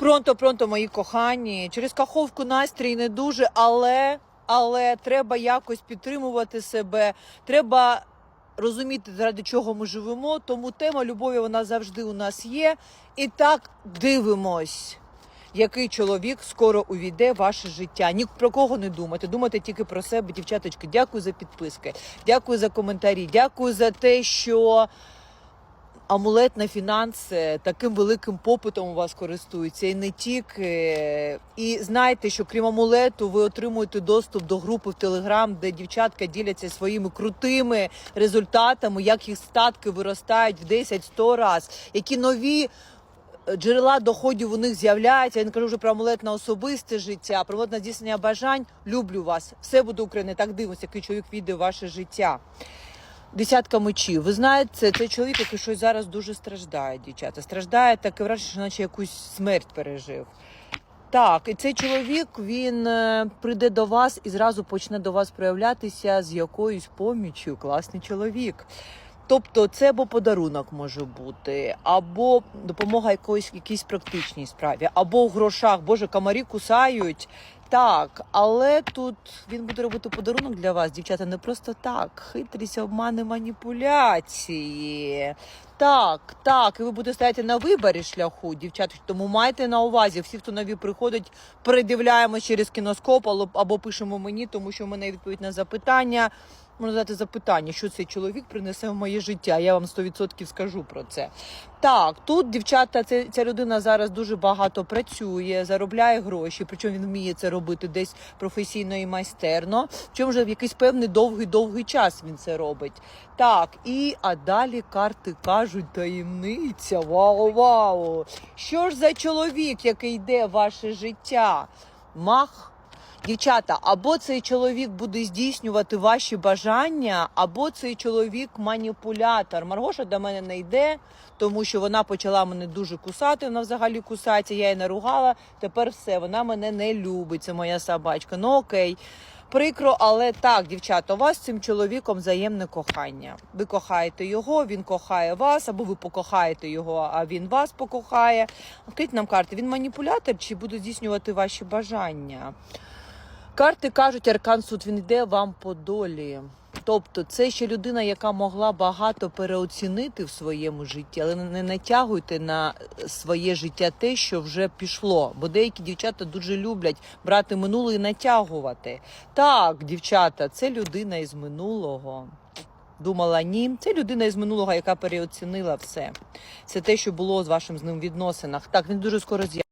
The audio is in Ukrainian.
Пронто, пронто, мої кохані. Через каховку настрій не дуже, але, але треба якось підтримувати себе. Треба розуміти, заради чого ми живемо. Тому тема любові вона завжди у нас є. І так дивимось. Який чоловік скоро увійде в ваше життя? Ні про кого не думайте. Думайте тільки про себе, дівчаточки. Дякую за підписки, дякую за коментарі, дякую за те, що амулет на фінанси таким великим попитом у вас користується і не тільки. І знайте, що крім амулету, ви отримуєте доступ до групи в Телеграм, де дівчатка діляться своїми крутими результатами, як їх статки виростають в 10-100 раз, які нові. е, Джерела доходів у них з'являються. Я не кажу вже про амулет на особисте життя, про амулет на здійснення бажань. Люблю вас. Все буде Україна. Так дивимося, який чоловік війде в ваше життя. Десятка мечів. Ви знаєте, це, це чоловік, який щось зараз дуже страждає, дівчата. Страждає таке враження, що наче якусь смерть пережив. Так, і цей чоловік він е, прийде до вас і зразу почне до вас проявлятися з якоюсь поміччю. Класний чоловік. Тобто, це або подарунок може бути, або допомога якоїсь якійсь практичній справі, або в грошах. Боже, комарі кусають. Так, але тут він буде робити подарунок для вас, дівчата, не просто так. Хитрість, обмани, маніпуляції. Так, так, і ви будете стояти на виборі шляху, дівчата. Тому майте на увазі, всі, хто нові приходить, передивляємо через кіноскоп або, пишемо мені, тому що в мене відповідь на запитання. Можна задати запитання, що цей чоловік принесе в моє життя. Я вам 100% скажу про це. Так, тут дівчата, це, ця людина зараз дуже багато працює, заробляє гроші, причому він вміє це робити десь професійно і майстерно. Причому вже в якийсь певний довгий-довгий час він це робить. Так, і а далі карти кажуть таємниця. Вау, вау! Що ж за чоловік, який йде в ваше життя? Мах. Дівчата, або цей чоловік буде здійснювати ваші бажання, або цей чоловік маніпулятор. Маргоша до мене не йде, тому що вона почала мене дуже кусати. Вона взагалі кусається, я її наругала. Тепер все, вона мене не любить. Це моя собачка. Ну окей. Прикро, але так, дівчата, у вас з цим чоловіком взаємне кохання. Ви кохаєте його, він кохає вас, або ви покохаєте його, а він вас покохає. Скажіть нам карти, він маніпулятор чи буде здійснювати ваші бажання? Карти кажуть, Аркан Суд, він йде вам по долі. Тобто, це ще людина, яка могла багато переоцінити в своєму житті, але не натягуйте на своє життя те, що вже пішло. Бо деякі дівчата дуже люблять брати минуле і натягувати. Так, дівчата, це людина із минулого. Думала, ні, це людина із минулого, яка переоцінила все. Це те, що було з вашим з ним відносинах. Так, він дуже скоро з'явиться.